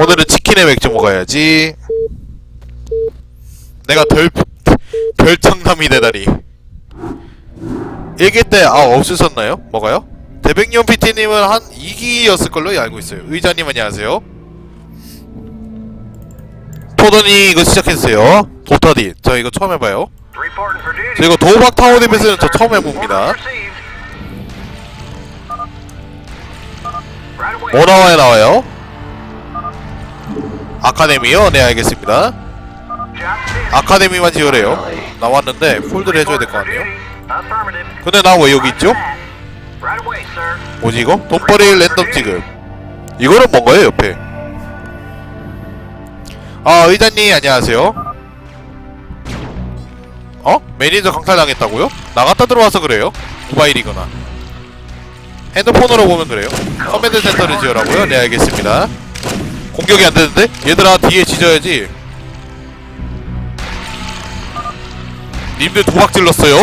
오늘은 치킨에 맥주 먹어야지. 내가 별 별청남이 되다니. 일기 때 아 없으셨나요? 뭐가요? 대백년 PT님은 한 2기였을 걸로 알고 있어요. 의자님 안녕하세요. 포던이 이거 시작했어요. 도타디 저 이거 처음 해봐요. 저 이거 도박 타워 데뷔스는 저 처음 해봅니다. 뭐 나와야 나와요? 아카데미요? 네 알겠습니다. 아카데미만 지으래요. 나왔는데 홀드를 해줘야 될것 같네요. 근데 나 왜 여기 있죠? 뭐지 이거? 돈벌이 랜덤 지급. 이거는 뭔가요 옆에? 아 의자님 안녕하세요. 어? 매니저 강탈당했다고요? 나갔다 들어와서 그래요? 모바일이거나 핸드폰으로 보면 그래요 커맨드 센터를 지으라고요? 네 알겠습니다 공격이 안 되는데? 얘들아 뒤에 지져야지 님들 도박 질렀어요?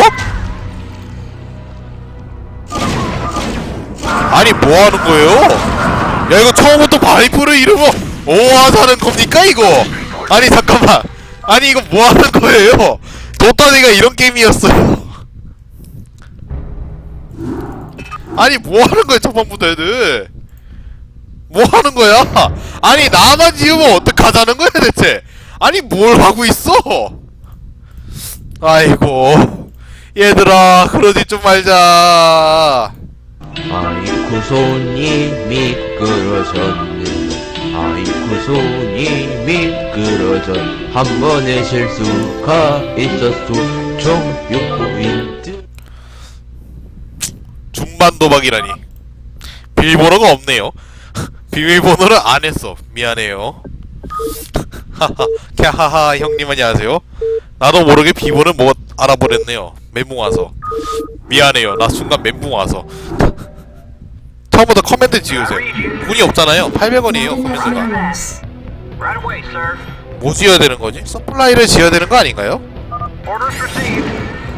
아니 뭐 하는 거예요? 야 이거 처음부터 바이프를 이러고 오하사는 겁니까 이거? 아니 잠깐만 아니 이거 뭐 하는 거예요? 도타니가 이런 게임이었어요 아니 뭐 하는 거야 첫번부터 애들 뭐 하는 거야? 아니 나만 지우면 어떡하자는 거야 대체? 아니 뭘 하고 있어? 아이고 얘들아 그러지 좀 말자. 아이쿠 손이 미끄러졌네. 아이쿠 손이 미끄러져 한 번의 실수가 있었어 총 6포인트 중반 도박이라니. 비밀번호가 없네요 비밀번호를 안 했어 미안해요 하하 캬하하 형님 안녕하세요 나도 모르게 비번을 뭐 알아버렸네요 멘붕 와서 미안해요 나 순간 멘붕 와서 처음부터 커맨드 지우세요 돈이 없잖아요 800원이에요 커맨드가 뭐 지어야 되는 거지? 서플라이를 지어야 되는 거 아닌가요?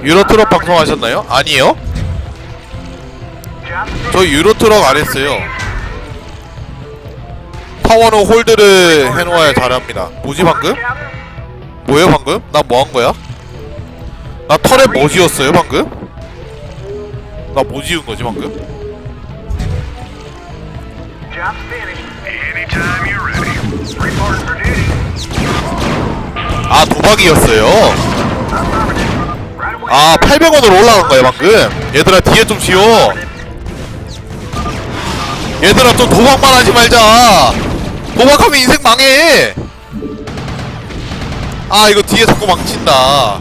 유로트럭 방송하셨나요? 아니에요? 저 유로트럭 안 했어요. 타워는 홀드를 해놓아야 잘합니다. 뭐지 방금? 뭐예요 방금? 나 뭐 한 거야? 나 털에 뭐 지었어요 방금? 나 뭐 지은 거지 방금? 아 도박이었어요. 아 800원으로 올라간 거야 방금. 얘들아 뒤에 좀 지워. 얘들아 좀 도박만 하지 말자. 도박하면 인생 망해. 아 이거 뒤에 자꾸 망친다.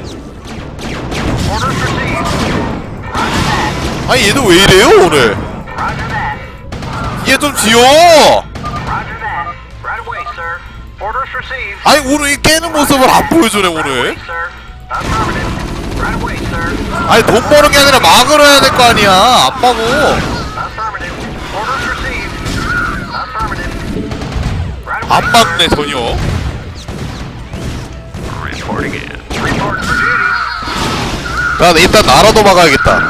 아니 얘들 왜 이래요 오늘? 얘 좀 지워. 아니 오늘 이 깨는 모습을 안 보여주네 오늘. 아니 돈 버는 게 아니라 막으러 해야 될 거 아니야. 아빠고. 안 막네 전혀. 난 일단 나라도 막아야겠다.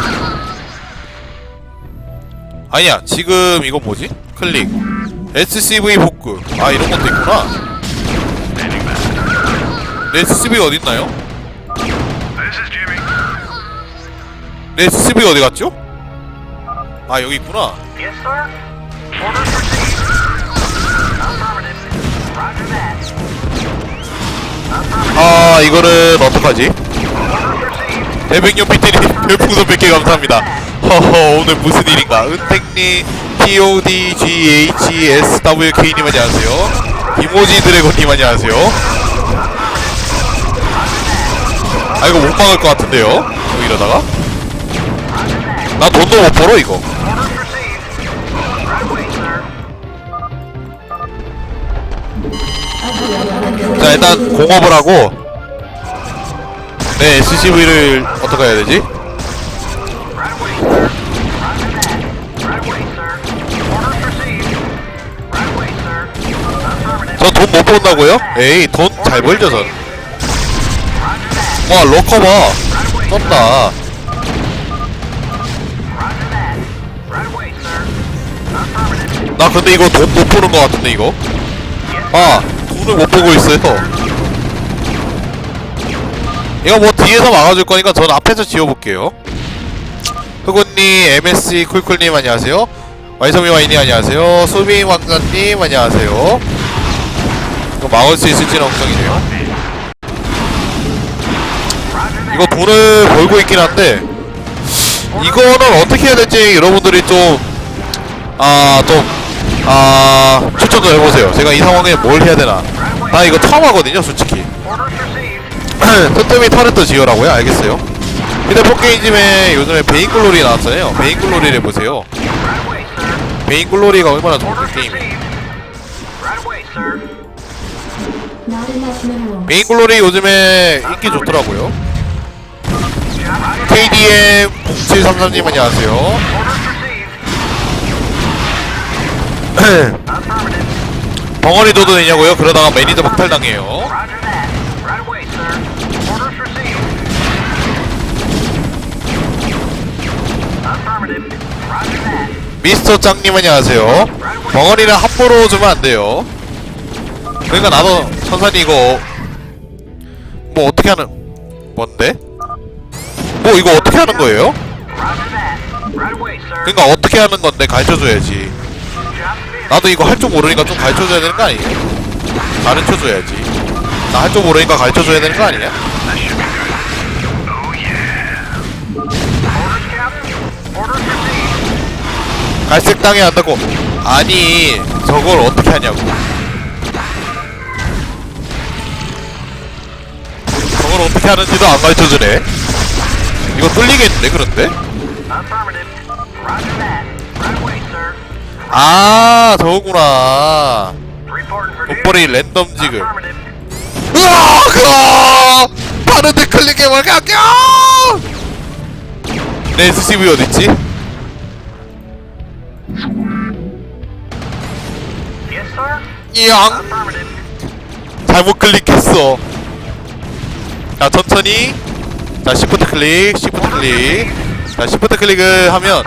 아니야 지금 이거 뭐지? 클릭 SCV 복구 아 이런 것도 있구나 내 SCV 어딨나요? 내 SCV 어디 갔죠? 아 여기 있구나 아 이거는 어떡하지? 대백년 PT님 별풍선 100개 감사합니다. 허허 오늘 무슨 일인가? 은택님 PODGHSWK님 안녕하세요. 이모지 드래곤님 안녕하세요. 아 이거 못 막을 것 같은데요? 뭐 이러다가? 나 돈도 못 벌어 이거 자 일단 공업을 하고 네 SCV를 어떻게 해야 되지? 저 돈 못 번다고요? 에이 돈 잘 벌죠 전. 와 로커 봐. 떴다. 나 근데 이거 돈 못 버는 거 같은데 이거. 아 돈을 못 보고 있어요. 이거 뭐 뒤에서 막아줄 거니까 전 앞에서 지워볼게요. 흑우님, MSC 쿨쿨님 안녕하세요. 와이서미 와이님 안녕하세요. 수빈 왕자님 안녕하세요. 이거 막을 수 있을지는 걱정이네요. 이거 돈을 벌고 있긴 한데 이거는 어떻게 해야 될지 여러분들이 좀 아, 좀, 아, 추천 좀 해보세요. 제가 이 상황에 뭘 해야 되나. 나 이거 처음 하거든요, 솔직히. 토템이 터렛도 지어라고요? 알겠어요. 휴대폰 게임즘에 요즘에 베인글로리 나왔잖아요. 베인글로리를 해보세요. 베인글로리가 얼마나 좋은 게임이에요. 베인글로리 요즘에 인기 좋더라고요. KDM 0733님 안녕하세요. 벙어리 도도 되냐고요? 그러다가 매니저 박탈당해요. 미스터 짱님 안녕하세요. 벙어리는 함부로 주면 안 돼요. 그러니까 나도 천산이 이거 뭐 어떻게 하는 뭔데? 뭐 이거 어떻게 하는 거예요? 그러니까 어떻게 하는 건데 가르쳐줘야지. 나도 이거 할 줄 모르니까 좀 가르쳐줘야 되는 거 아니에요? 가르쳐줘야지. 나 할 줄 모르니까 가르쳐줘야 되는 거 아니야? 갈색 땅에 한다고 아니 저걸 어떻게 하냐고 저걸 어떻게 하는지도 안 가르쳐주네 이거 뚫리겠는데 그런데? 아 저거구나. 돈벌이 랜덤 지금. 그아 파는데 클릭해볼 갈겨 내 SCV 어딨지? 이양! 잘못 클릭했어. 자 천천히. 자 시프트 클릭 시프트 클릭. 자 시프트 클릭을 하면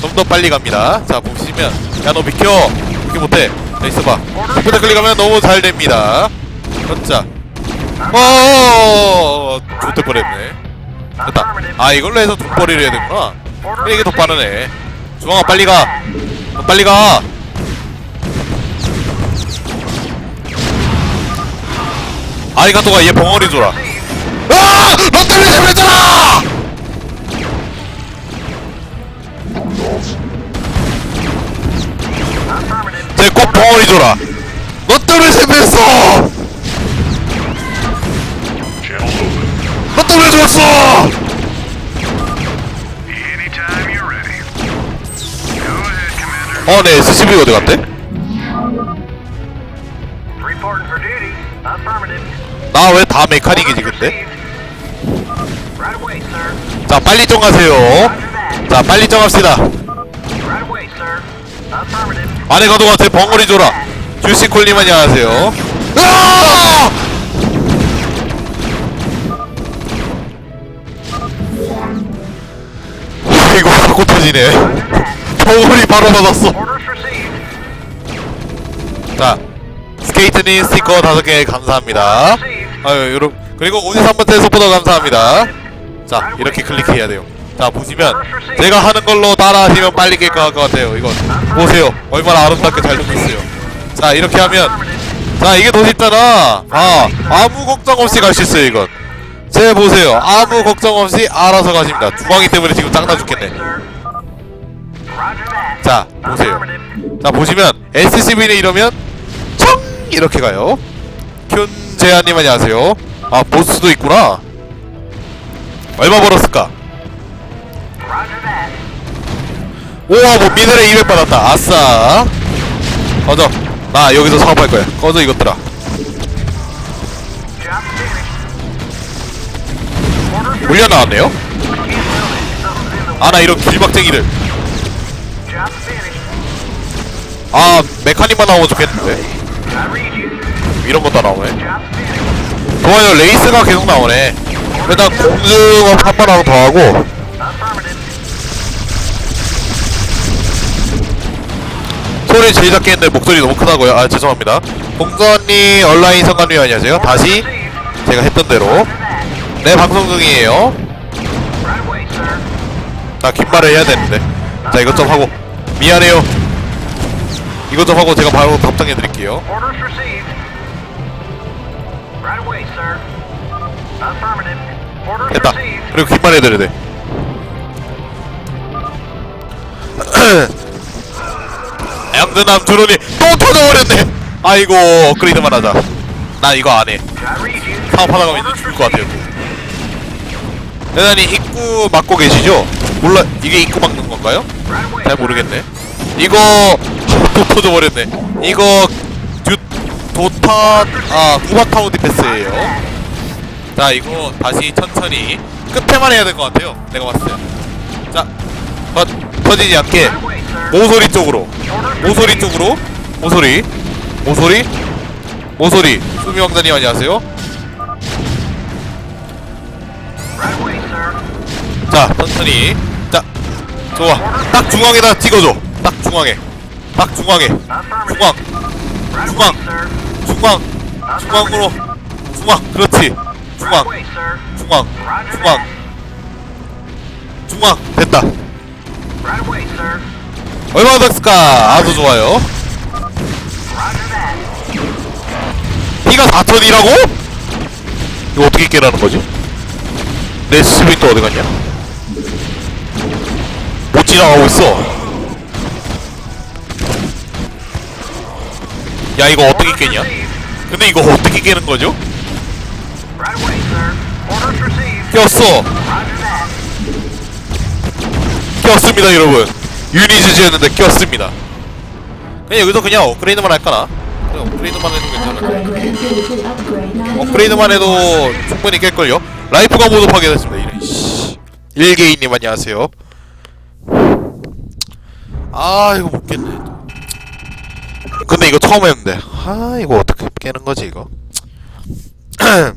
좀 더 빨리 갑니다. 자 보시면 야 너 비켜. 비켜 못해. 자 있어봐. 시프트 클릭하면 너무 잘 됩니다. 그렇자. 어어어어 좋대 뻔했네. 됐다. 아 이걸로 해서 돈벌이를 해야 되구나. 그래, 이게 더 빠르네 주황아 빨리 가. 너 빨리 가. 아이가또가 얘 벙어리 줘라. 아! 너 때문에 재밌잖아! 쟤꼭 벙어리 줘라 너 때문에 재밌어! 너 때문에 죽었어! Anytime you're ready. Go ahead, Commander. 어, 네, SCV 어디 갔대? 나 왜 다 메카닉이지, 근데? 자, 빨리 정하세요. 자, 빨리 정합시다. 안에 가도가 제 벙어리 줘라. 주시콜님 안녕하세요. 으아! 이거 사고 터지네. 벙어리 바로 받았어. 자, 스케이트님 스티커 다섯 개 감사합니다. 아유, 여러분 그리고 오지 3번째 소포도 감사합니다. 자, 이렇게 클릭해야 돼요. 자, 보시면 제가 하는 걸로 따라하시면 빨리 깰 것 같아요. 이거 보세요. 얼마나 아름답게 잘 되고 있어요. 자, 이렇게 하면 자, 이게 더 쉽잖아. 아, 아무 걱정 없이 갈 수 있어요, 이건. 제 보세요. 아무 걱정 없이 알아서 가십니다. 주광이 때문에 지금 짱나 죽겠네. 자, 보세요. 자 보시면 SCV는 이러면 청 이렇게 가요. 큐제아님 안녕하세요. 아 보스도 있구나. 얼마 벌었을까? 우와 뭐 미네랄 200 받았다. 아싸. 꺼져. 나 여기서 사업할 거야. 꺼져 이것들아. 물려 나왔네요. 아 나 이런 길박쟁이를. 아 메카닉만 나오면 좋겠는데. 이런 것도 나오네. 좋아요 레이스가 계속 나오네. 일단 공중업 한 번 하고 더 하고. 소리 제일 작게 했는데 목소리 너무 크다고요? 아 죄송합니다 봉선님 온라인 성관님 안녕하세요 다시. 제가 했던 대로. 네 방송 중이에요. 나 긴말을 해야 되는데 자 이것 좀 하고 미안해요 이것 좀 하고 제가 바로 답장해 드릴게요 됐다. 그리고 긴말 해드려야 돼 양근함 드론이 또 터져버렸네 아이고 업그레이드만 하자 나 이거 안해. 사업하다가 Orders 죽을 것 같아요. 대단히 입구 막고 계시죠? 몰라 이게 입구 막는 건가요? 잘. 모르겠네 이거 또 터져버렸네 이거 듀 도타 아 구바타운 디펜스예요 자 이거 다시 천천히 끝에만 해야 될 것 같아요 내가 봤을 때자 터, 터지지 않게. 모서리 쪽으로 모서리. 쪽으로 모서리 모서리 모서리 수미왕자님 안녕하세요. 자 천천히 자 좋아 딱 중앙에다 찍어줘 딱 중앙에 딱 중앙에. 중앙 중앙. 중앙 중앙으로 중앙 그렇지 중앙. 중앙 중앙. 중앙 됐다. 얼마나 됐을까 아주 좋아요. 피가 4톤이라고? 이거 어떻게 깨라는 거지? 내 스빈 또 어디 갔냐? 못 지나가고 있어 야 이거 어떻게 깨냐? 근데 이거 어떻게 깨는 거죠? That. 꼈습니다 여러분. 유니즈지였는데 꼈습니다. 그냥 여기서 그냥 업그레이드만 할까나? 그냥 업그레이드만 해도 not 업그레이드만 해도 충분히 깰걸요? 라이프가 모두 파괴됐습니다 이런 씨. 일개인님 안녕하세요. 아 이거 못 깼네. 근데 이거 처음 했는데 아 이거 어떻게 깨는 거지 이거